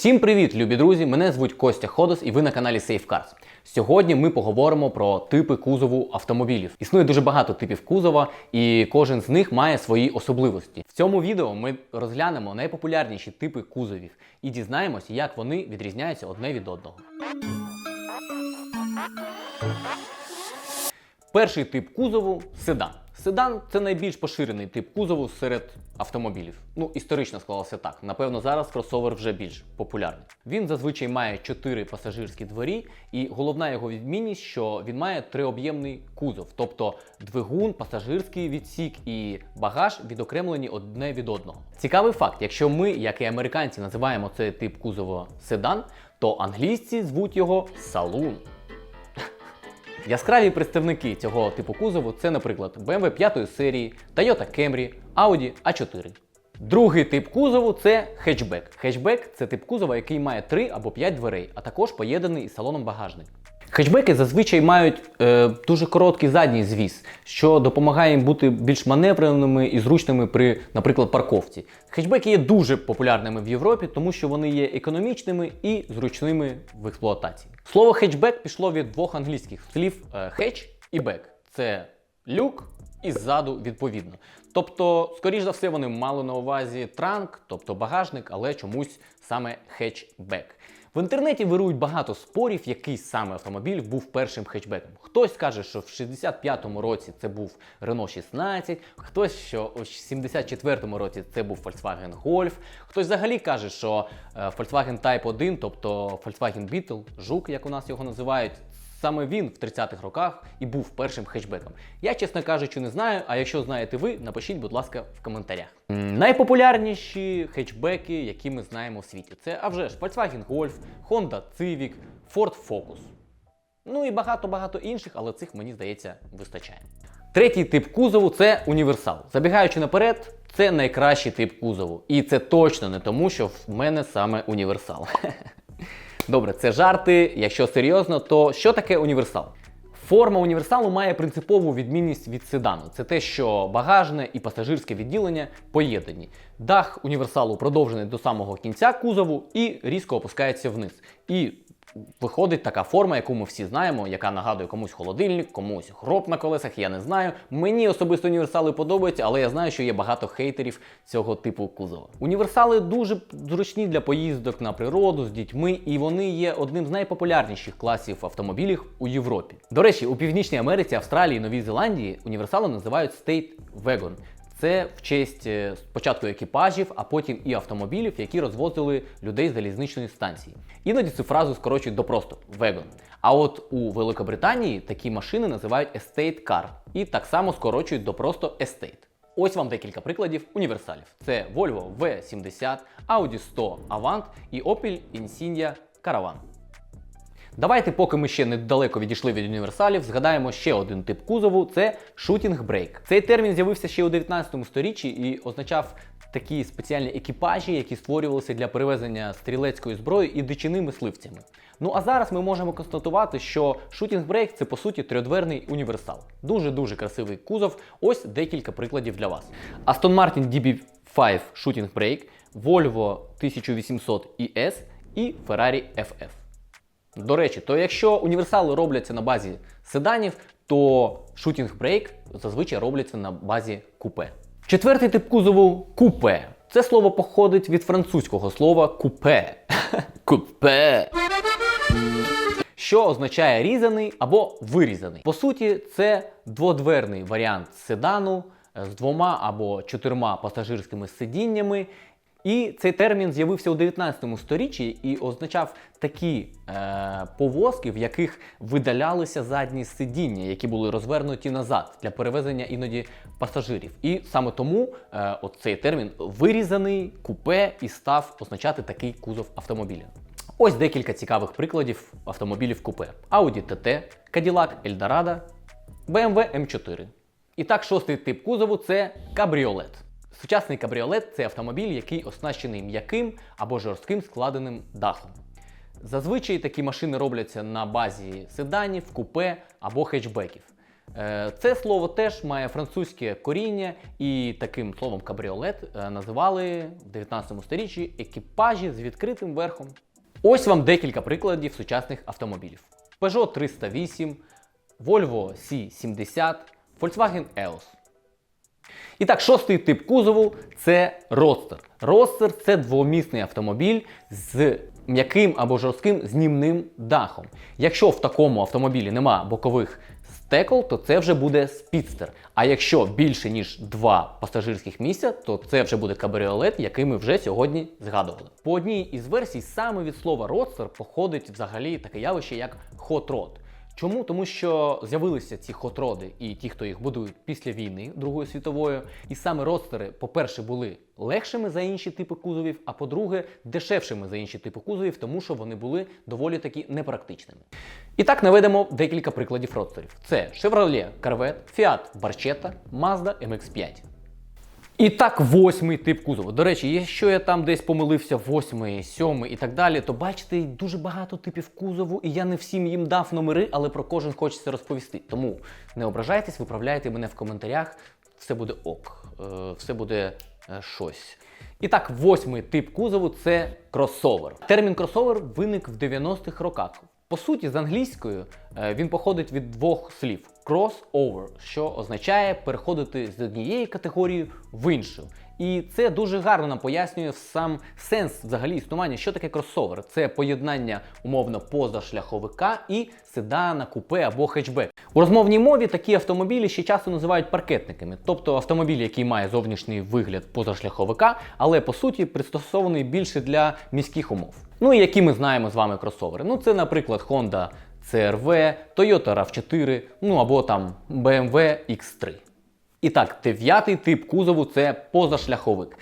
Всім привіт, любі друзі! Мене звуть Костя Ходос і ви на каналі SafeCars. Сьогодні ми поговоримо про типи кузову автомобілів. Існує дуже багато типів кузова, і кожен з них має свої особливості. В цьому відео ми розглянемо найпопулярніші типи кузовів і дізнаємося, як вони відрізняються одне від одного. Перший тип кузову седан. Седан це найбільш поширений тип кузову серед автомобілів. Ну, історично склалося так. Напевно, зараз кросовер вже більш популярний. Він зазвичай має 4 пасажирські дворі, і головна його відмінність, що він має триоб'ємний кузов, тобто двигун, пасажирський відсік і багаж відокремлені одне від одного. Цікавий факт: якщо ми, як і американці, називаємо цей тип кузова седан, то англійці звуть його салун. Яскраві представники цього типу кузову це, наприклад, BMW 5 серії, Toyota Camry, Audi A4. Другий тип кузову це хетчбек. Хетчбек це тип кузова, який має 3 або 5 дверей, а також поєднаний із салоном багажник. Хетчбеки зазвичай мають е, дуже короткий задній звіс, що допомагає їм бути більш маневреними і зручними при, наприклад, парковці. Хетчбеки є дуже популярними в Європі, тому що вони є економічними і зручними в експлуатації. Слово хетчбек пішло від двох англійських слів е, хетч і бек. Це люк і ззаду відповідно. Тобто, скоріш за все, вони мали на увазі транк, тобто багажник, але чомусь саме хетчбек. В інтернеті вирують багато спорів, який саме автомобіль був першим хетчбеком. Хтось каже, що в 65-му році це був Renault 16, хтось, що у 74-му році це був Volkswagen Golf, хтось взагалі каже, що е, Volkswagen Type 1, тобто Volkswagen Beetle, жук, як у нас його називають, Саме він в 30-х роках і був першим хетчбеком. Я, чесно кажучи, не знаю. А якщо знаєте ви, напишіть, будь ласка, в коментарях. Найпопулярніші хетчбеки, які ми знаємо в світі, це а вже ж Volkswagen Golf, Honda Civic, Ford Focus. Ну і багато-багато інших, але цих мені здається вистачає. Третій тип кузову це універсал. Забігаючи наперед, це найкращий тип кузову. І це точно не тому, що в мене саме універсал. Добре, це жарти. Якщо серйозно, то що таке універсал? Форма універсалу має принципову відмінність від седану. Це те, що багажне і пасажирське відділення поєднані. Дах універсалу продовжений до самого кінця кузову і різко опускається вниз. І виходить така форма, яку ми всі знаємо, яка нагадує комусь холодильник, комусь гроб на колесах. Я не знаю. Мені особисто універсали подобаються, але я знаю, що є багато хейтерів цього типу кузова. Універсали дуже зручні для поїздок на природу з дітьми, і вони є одним з найпопулярніших класів автомобілів у Європі. До речі, у Північній Америці, Австралії, Новій Зеландії універсали називають State Wagon. Це в честь е, спочатку екіпажів, а потім і автомобілів, які розвозили людей з залізничної станції. Іноді цю фразу скорочують до просто вегон. А от у Великобританії такі машини називають estate car і так само скорочують до просто estate. Ось вам декілька прикладів універсалів: це Volvo V70, Audi 100 Avant і Opel Insignia Caravan. Давайте, поки ми ще недалеко відійшли від універсалів, згадаємо ще один тип кузову це шутінг брейк. Цей термін з'явився ще у 19 сторіччі і означав такі спеціальні екіпажі, які створювалися для перевезення стрілецької зброї і дичини мисливцями. Ну а зараз ми можемо констатувати, що шутінг брейк це по суті трьодверний універсал. Дуже дуже красивий кузов. Ось декілька прикладів для вас. Aston Martin DB5 Shooting Brake, Volvo 1800 ES і Ferrari FF. До речі, то якщо універсали робляться на базі седанів, то шутінг брейк зазвичай робляться на базі купе. Четвертий тип кузову купе. Це слово походить від французького слова купе. Купе. Що означає різаний або вирізаний. По суті, це дводверний варіант седану з двома або чотирма пасажирськими сидіннями. І цей термін з'явився у 19 сторіччі і означав такі е, повозки, в яких видалялися задні сидіння, які були розвернуті назад для перевезення іноді пасажирів. І саме тому е, от цей термін вирізаний купе і став означати такий кузов автомобіля. Ось декілька цікавих прикладів автомобілів купе: Audi TT, Cadillac Eldorado, BMW M4. І так, шостий тип кузову це кабріолет. Сучасний кабріолет це автомобіль, який оснащений м'яким або жорстким складеним дахом. Зазвичай такі машини робляться на базі седанів, купе або хетчбеків. Е, Це слово теж має французьке коріння, і таким словом кабріолет е, називали в 19 сторіччі екіпажі з відкритим верхом. Ось вам декілька прикладів сучасних автомобілів: Peugeot 308, Volvo C70, Volkswagen EOS. І так, шостий тип кузову це родстер. Родстер це двомісний автомобіль з м'яким або жорстким знімним дахом. Якщо в такому автомобілі нема бокових стекол, то це вже буде спідстер. А якщо більше ніж два пасажирських місця, то це вже буде кабріолет, який ми вже сьогодні згадували. По одній із версій саме від слова родстер походить взагалі таке явище, як rod. Чому? Тому що з'явилися ці хотроди і ті, хто їх будують після війни Другої світової. І саме родстери, по-перше, були легшими за інші типи кузовів, а по-друге, дешевшими за інші типи кузовів, тому що вони були доволі таки непрактичними. І так наведемо декілька прикладів родстерів: це Chevrolet Corvette, Fiat Barchetta, Mazda MX-5. І так, восьмий тип кузову. До речі, якщо я там десь помилився, восьмий, сьомий і так далі, то бачите, дуже багато типів кузову, і я не всім їм дав номери, але про кожен хочеться розповісти. Тому не ображайтесь, виправляйте мене в коментарях. Все буде ок, е, все буде е, щось. І так, восьмий тип кузову це кросовер. Термін кросовер виник в 90-х роках. По суті, з англійською е, він походить від двох слів crossover, що означає переходити з однієї категорії в іншу. І це дуже гарно нам пояснює сам сенс взагалі існування, що таке кросовер. Це поєднання умовно позашляховика і седана, купе або хетчбек. У розмовній мові такі автомобілі ще часто називають паркетниками, тобто автомобіль, який має зовнішній вигляд позашляховика, але по суті пристосований більше для міських умов. Ну і які ми знаємо з вами кросовери? Ну це, наприклад, Honda CR-V, Toyota RAV4, ну або там BMW X3. І так, дев'ятий тип кузову це позашляховик.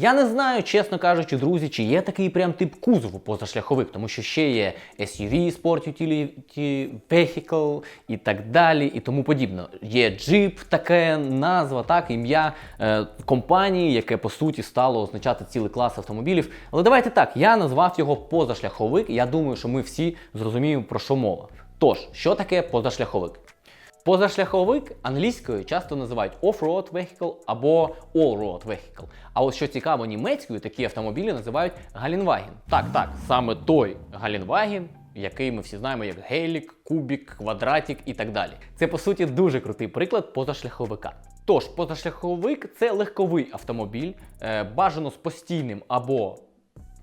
Я не знаю, чесно кажучи, друзі, чи є такий прям тип кузову позашляховик, тому що ще є SUV, Sport Utility Vehicle і так далі, і тому подібне. Є Jeep, таке назва, так, ім'я е, компанії, яке по суті стало означати цілий клас автомобілів. Але давайте так, я назвав його позашляховик, я думаю, що ми всі зрозуміємо, про що мова. Тож, що таке позашляховик? Позашляховик англійською часто називають off-road vehicle або all-road vehicle. А от що цікаво, німецькою такі автомобілі називають Галінваген. Так, так, саме той Галінваген, який ми всі знаємо як гелік, кубік, квадратік і так далі. Це по суті дуже крутий приклад позашляховика. Тож, позашляховик це легковий автомобіль, е, бажано з постійним або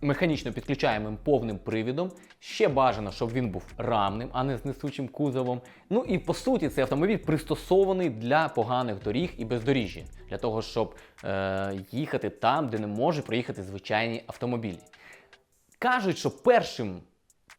механічно підключаємим повним привідом. Ще бажано, щоб він був рамним, а не з несучим кузовом. Ну і по суті, цей автомобіль пристосований для поганих доріг і бездоріжжя, для того, щоб е, їхати там, де не може проїхати звичайні автомобілі. Кажуть, що першим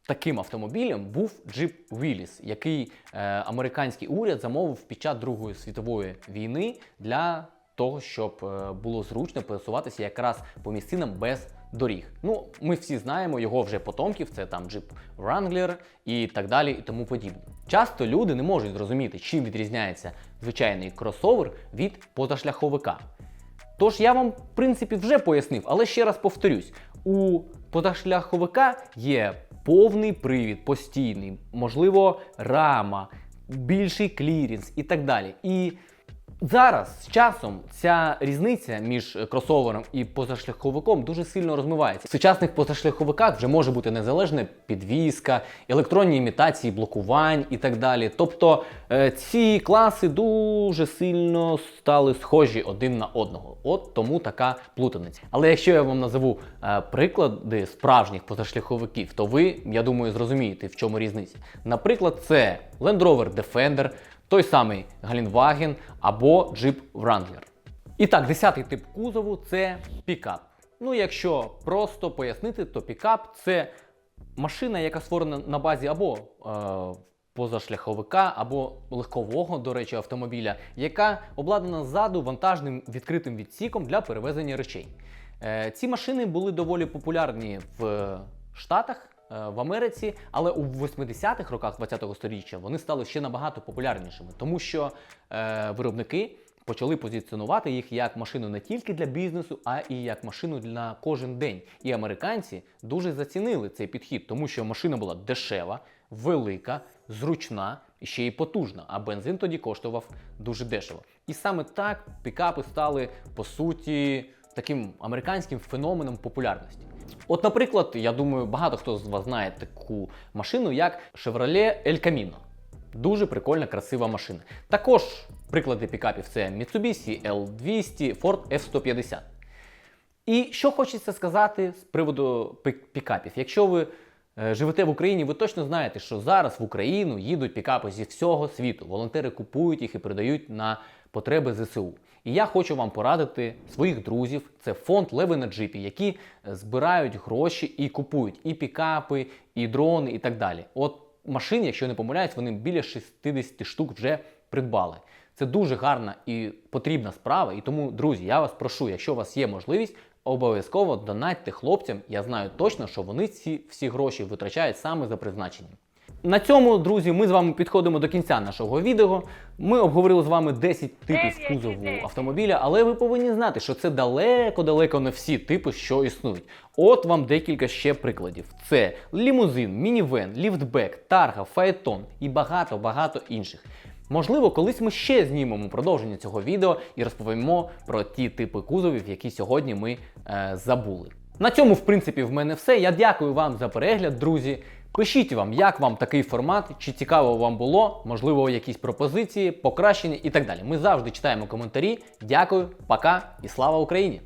таким автомобілем був Jeep Willys, який е, американський уряд замовив під час Другої світової війни для того, щоб е, було зручно пересуватися якраз по місцинам без доріг. Ну, ми всі знаємо його вже потомків, це там Jeep Wrangler і так далі, і тому подібне. Часто люди не можуть зрозуміти, чим відрізняється звичайний кросовер від позашляховика. Тож я вам, в принципі, вже пояснив, але ще раз повторюсь: у позашляховика є повний привід, постійний, можливо, рама, більший клірінс і так далі. І Зараз з часом ця різниця між кросовером і позашляховиком дуже сильно розмивається. В сучасних позашляховиках вже може бути незалежна підвізка, електронні імітації блокувань і так далі. Тобто е, ці класи дуже сильно стали схожі один на одного. От тому така плутаниця. Але якщо я вам назову е, приклади справжніх позашляховиків, то ви, я думаю, зрозумієте, в чому різниця. Наприклад, це Land Rover Defender той самий Галінваген або Jeep Wrangler. І так, десятий тип кузову це пікап. Ну, якщо просто пояснити, то пікап це машина, яка створена на базі або е, позашляховика, або легкового, до речі, автомобіля, яка обладнана ззаду вантажним відкритим відсіком для перевезення речей. Е, ці машини були доволі популярні в Штатах. Е, в Америці, але у 80-х роках 20-го сторіччя вони стали ще набагато популярнішими, тому що е, виробники почали позиціонувати їх як машину не тільки для бізнесу, а і як машину на кожен день. І американці дуже зацінили цей підхід, тому що машина була дешева, велика, зручна, і ще й потужна, а бензин тоді коштував дуже дешево. І саме так пікапи стали по суті таким американським феноменом популярності. От, наприклад, я думаю, багато хто з вас знає таку машину, як Chevrolet El Camino. Дуже прикольна, красива машина. Також приклади пікапів це Mitsubishi L200, Ford F150. І що хочеться сказати з приводу пікапів. Якщо ви е, живете в Україні, ви точно знаєте, що зараз в Україну їдуть пікапи зі всього світу. Волонтери купують їх і передають на потреби ЗСУ. І я хочу вам порадити своїх друзів. Це фонд Леви на джипі, які е, збирають гроші і купують і пікапи, і дрони, і так далі. От машин, якщо не помиляюсь, вони біля 60 штук вже придбали. Це дуже гарна і потрібна справа. І тому, друзі, я вас прошу, якщо у вас є можливість, обов'язково донатьте хлопцям. Я знаю точно, що вони ці всі гроші витрачають саме за призначенням. На цьому, друзі, ми з вами підходимо до кінця нашого відео. Ми обговорили з вами 10 типів кузову автомобіля, але ви повинні знати, що це далеко-далеко не всі типи, що існують. От вам декілька ще прикладів: це лімузин, мінівен, ліфтбек, тарга, фаетон і багато-багато інших. Можливо, колись ми ще знімемо продовження цього відео і розповімо про ті типи кузовів, які сьогодні ми е, забули. На цьому, в принципі, в мене все. Я дякую вам за перегляд, друзі. Пишіть вам, як вам такий формат, чи цікаво вам було, можливо, якісь пропозиції, покращення і так далі. Ми завжди читаємо коментарі. Дякую, пока і слава Україні!